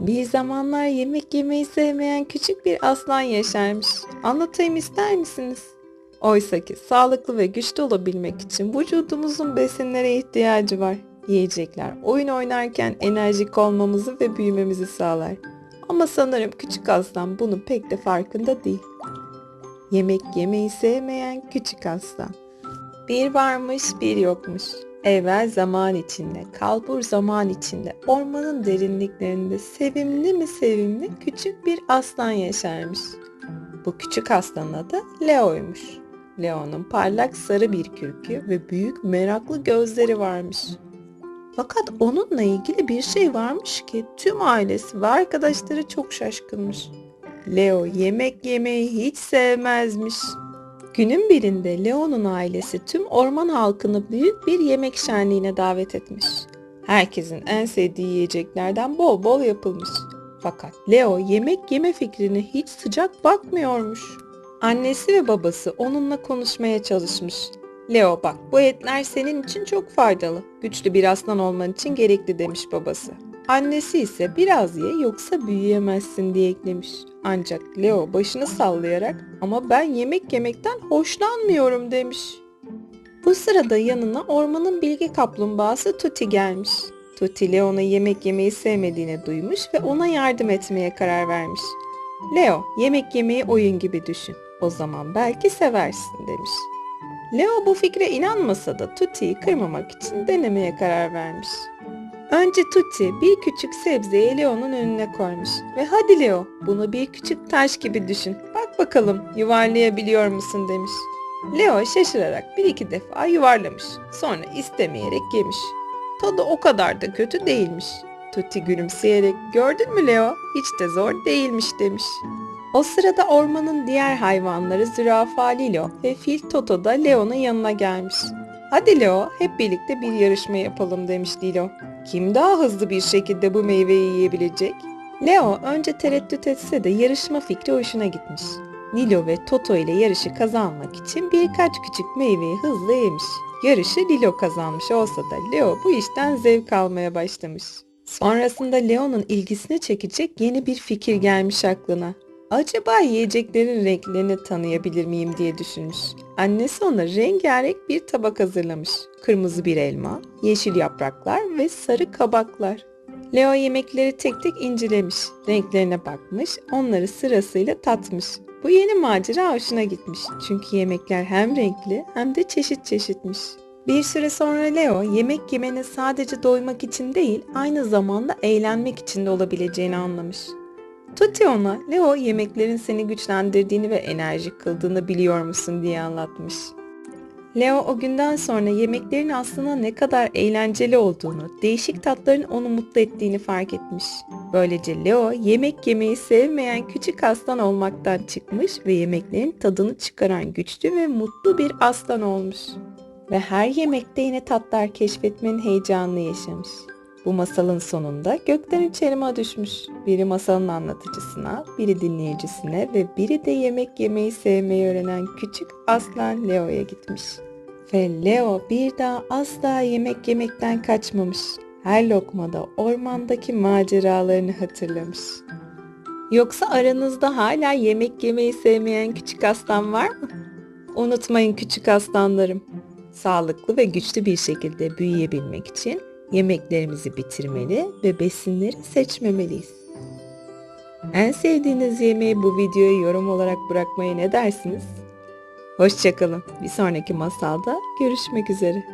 Bir zamanlar yemek yemeyi sevmeyen küçük bir aslan yaşarmış. Anlatayım ister misiniz? Oysa ki sağlıklı ve güçlü olabilmek için vücudumuzun besinlere ihtiyacı var. Yiyecekler oyun oynarken enerjik olmamızı ve büyümemizi sağlar. Ama sanırım küçük aslan bunun pek de farkında değil. Yemek yemeyi sevmeyen küçük aslan. Bir varmış bir yokmuş. Evvel zaman içinde, kalbur zaman içinde, ormanın derinliklerinde sevimli mi sevimli küçük bir aslan yaşarmış. Bu küçük aslanın adı Leo'ymuş. Leo'nun parlak sarı bir kürkü ve büyük meraklı gözleri varmış. Fakat onunla ilgili bir şey varmış ki tüm ailesi ve arkadaşları çok şaşkınmış. Leo yemek yemeyi hiç sevmezmiş. Günün birinde Leo'nun ailesi tüm orman halkını büyük bir yemek şenliğine davet etmiş. Herkesin en sevdiği yiyeceklerden bol bol yapılmış. Fakat Leo yemek yeme fikrine hiç sıcak bakmıyormuş. Annesi ve babası onunla konuşmaya çalışmış. Leo bak bu etler senin için çok faydalı. Güçlü bir aslan olman için gerekli demiş babası. Annesi ise biraz ye yoksa büyüyemezsin diye eklemiş. Ancak Leo başını sallayarak ama ben yemek yemekten hoşlanmıyorum demiş. Bu sırada yanına ormanın bilgi kaplumbağası Tuti gelmiş. Tuti Leo'na yemek yemeyi sevmediğini duymuş ve ona yardım etmeye karar vermiş. Leo, yemek yemeyi oyun gibi düşün. O zaman belki seversin demiş. Leo bu fikre inanmasa da Tuti'yi kırmamak için denemeye karar vermiş. Önce Tutti bir küçük sebzeyi Leo'nun önüne koymuş ve hadi Leo bunu bir küçük taş gibi düşün. Bak bakalım yuvarlayabiliyor musun demiş. Leo şaşırarak bir iki defa yuvarlamış. Sonra istemeyerek yemiş. Tadı o kadar da kötü değilmiş. Tutti gülümseyerek gördün mü Leo hiç de zor değilmiş demiş. O sırada ormanın diğer hayvanları zürafa Lilo ve fil Toto da Leo'nun yanına gelmiş. Hadi Leo hep birlikte bir yarışma yapalım demiş Lilo. Kim daha hızlı bir şekilde bu meyveyi yiyebilecek? Leo önce tereddüt etse de yarışma fikri hoşuna gitmiş. Lilo ve Toto ile yarışı kazanmak için birkaç küçük meyveyi hızlı yemiş. Yarışı Lilo kazanmış olsa da Leo bu işten zevk almaya başlamış. Sonrasında Leo'nun ilgisini çekecek yeni bir fikir gelmiş aklına. Acaba yiyeceklerin renklerini tanıyabilir miyim diye düşünmüş. Annesi ona rengarenk bir tabak hazırlamış. Kırmızı bir elma, yeşil yapraklar ve sarı kabaklar. Leo yemekleri tek tek incelemiş, renklerine bakmış, onları sırasıyla tatmış. Bu yeni macera hoşuna gitmiş. Çünkü yemekler hem renkli hem de çeşit çeşitmiş. Bir süre sonra Leo yemek yemenin sadece doymak için değil, aynı zamanda eğlenmek için de olabileceğini anlamış. Tuti ona Leo yemeklerin seni güçlendirdiğini ve enerjik kıldığını biliyor musun diye anlatmış. Leo o günden sonra yemeklerin aslında ne kadar eğlenceli olduğunu, değişik tatların onu mutlu ettiğini fark etmiş. Böylece Leo yemek yemeyi sevmeyen küçük aslan olmaktan çıkmış ve yemeklerin tadını çıkaran güçlü ve mutlu bir aslan olmuş. Ve her yemekte yine tatlar keşfetmenin heyecanını yaşamış. Bu masalın sonunda gökten üç elma düşmüş. Biri masalın anlatıcısına, biri dinleyicisine ve biri de yemek yemeyi sevmeyi öğrenen küçük aslan Leo'ya gitmiş. Ve Leo bir daha asla yemek yemekten kaçmamış. Her lokmada ormandaki maceralarını hatırlamış. Yoksa aranızda hala yemek yemeyi sevmeyen küçük aslan var mı? Unutmayın küçük aslanlarım. Sağlıklı ve güçlü bir şekilde büyüyebilmek için yemeklerimizi bitirmeli ve besinleri seçmemeliyiz. En sevdiğiniz yemeği bu videoya yorum olarak bırakmayı ne dersiniz? Hoşçakalın. Bir sonraki masalda görüşmek üzere.